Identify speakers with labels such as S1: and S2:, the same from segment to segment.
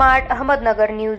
S1: Smart Ahmednagar news.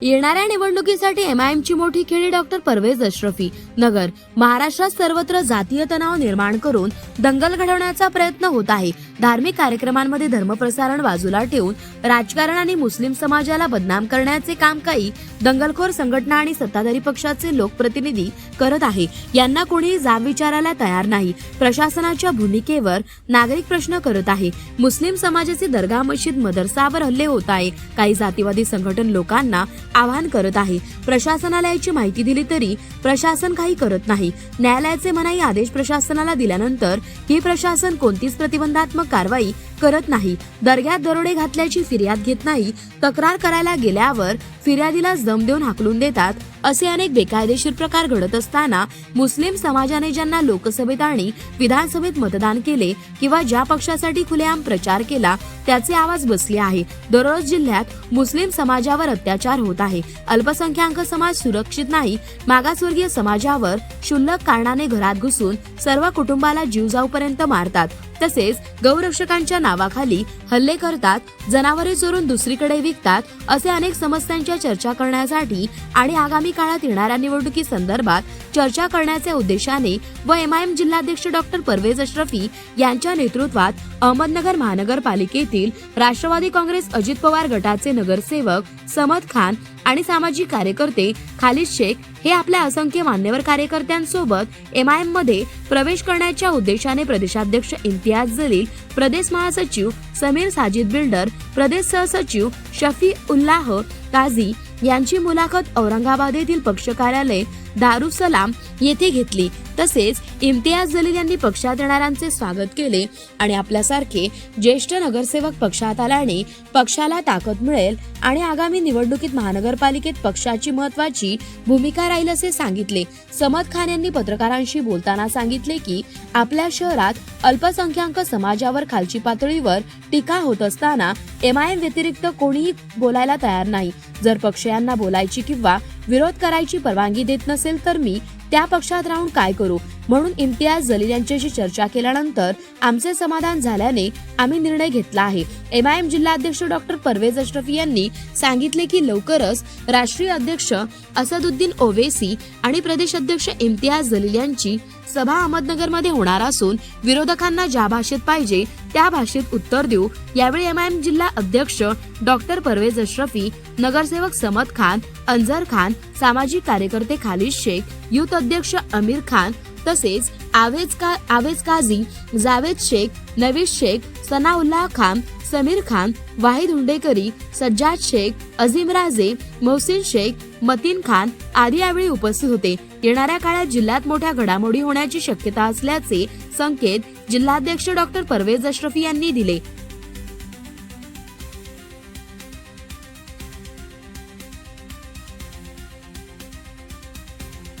S2: येणाऱ्या निवडणुकीसाठी एमआयएमची मोठी खेळी डॉक्टर परवेज अश्रफी. नगर महाराष्ट्रात सर्वत्र जातीय तणाव निर्माण करून दंगल घडवण्याचा प्रयत्न होत आहे. धार्मिक कार्यक्रमांमध्ये धर्मप्रसारण बाजूला ठेवून राजकारण आणि मुस्लिम समाजाला बदनाम करण्याचे काम काही दंगलखोर संघटना आणि सत्ताधारी पक्षाचे लोकप्रतिनिधी करत आहे. यांना कोणीही जाब विचारायला तयार नाही. प्रशासनाच्या भूमिकेवर नागरिक प्रश्न करत आहे. मुस्लिम समाजाचे दर्गा मशीद मदरसावर हल्ले होत आहे. काही जातीवादी संघटन लोकांना आवाहन करत आहे. प्रशासनाला याची माहिती दिली तरी प्रशासन काही करत नाही. न्यायालयाचे मनाई आदेश प्रशासनाला दिल्यानंतर ही प्रशासन कोणतीच प्रतिबंधात्मक कारवाई करत नाही. दर्ग्यात दरोडे घातल्याची फिर्याद घेत नाही. तक्रार करायला गेल्यावर फिर्यादीला जम देऊन हाकलून देतात असे अनेक बेकायदेशीर प्रकार घडत असताना मुस्लिम समाजाने ज्यांना लोकसभेत आणि विधानसभेत मतदान केले किंवा ज्या पक्षासाठी खुलेआम प्रचार केला त्याचे आवाज बसले आहे. दररोज जिल्ह्यात मुस्लिम समाजावर अत्याचार होत आहे. अल्पसंख्याक समाज सुरक्षित नाही. मागासवर्गीय समाजावर क्षुल्लक कारणाने घरात घुसून सर्व कुटुंबाला जीव जाऊपर्यंत मारतात. तसेच गौरक्षकांच्या नावाखाली हल्ले करतात जनावरे चोरून दुसरीकडे विकतात असे अनेक समस्यांच्या चर्चा करण्यासाठी आणि आगामी काळात येणाऱ्या निवडणुकी संदर्भात चर्चा करण्याच्या उद्देशाने व एमआयएम जिल्हाध्यक्ष डॉक्टर परवेज अश्रफी यांच्या नेतृत्वात अहमदनगर महानगरपालिकेतील राष्ट्रवादी काँग्रेस अजित पवार गटाचे नगरसेवक समद खान आणि सामाजिक कार्यकर्ते खालिद शेख हे आपल्या असंख्य मान्यवर कार्यकर्त्यांसोबत एम आयमध्ये प्रवेश करण्याच्या उद्देशाने प्रदेशाध्यक्ष इम्तियाज जलील प्रदेश महासचिव समीर साजिद बिल्डर प्रदेश सहसचिव शफी उल्लाह काझी यांची मुलाखत औरंगाबाद येथील पक्ष कार्यालय दारुसलाम येथे घेतली. तसेच इम्तियाज जलील यांनी पक्षात येणाऱ्यांचे स्वागत केले आणि आपल्यासारखे ज्येष्ठ नगरसेवक पक्षात आल्याने पक्षाला ताकद मिळेल आणि आगामी निवडणुकीत महानगरपालिकेत पक्षाची महत्वाची भूमिका राहील असे सांगितले. समद खान यांनी पत्रकारांशी बोलताना सांगितले की आपल्या शहरात अल्पसंख्याक समाजावर खालची पातळीवर टीका होत असताना एमआयएम व्यतिरिक्त कोणीही बोलायला तयार नाही. जर पक्ष यांना बोलायची किंवा विरोध करायची परवानगी देत नसेल तर मी त्या पक्षात राहून काय करू? म्हणून इम्तियाज जलील यांच्याशी चर्चा केल्यानंतर आमचे समाधान झाल्याने आम्ही निर्णय घेतला आहे. एम आय एम जिल्हाध्यक्ष डॉक्टर परवेज अश्रफी यांनी सांगितले की लवकरच राष्ट्रीय अध्यक्ष असदुद्दीन ओवेसी आणि प्रदेश अध्यक्ष इम्तियाज जलील यांची सभा अहमदनगरमध्ये होणार असून विरोधकांना ज्या भाषेत पाहिजे त्या भाषेत उत्तर देऊ. यावेळी एम आय एम जिल्हा अध्यक्ष डॉक्टर परवेज अश्रफी नगरसेवक समद खान अंजर खान सामाजिक कार्यकर्ते खालिद शेख युथ अध्यक्ष अमीर खान तसेच आवेज का आवेज काझी जावेद शेख नवीद शेख सनाउल्लाह खान समीर खान वाहिद हुंडेकरी सज्जाद शेख अझीम राजे मोहसिन शेख मतीन खान आदी यावेळी उपस्थित होते. येणाऱ्या काळात जिल्ह्यात मोठ्या घडामोडी होण्याची शक्यता असल्याचे संकेत जिल्हाध्यक्ष डॉक्टर परवेज अश्रफी यांनी दिले.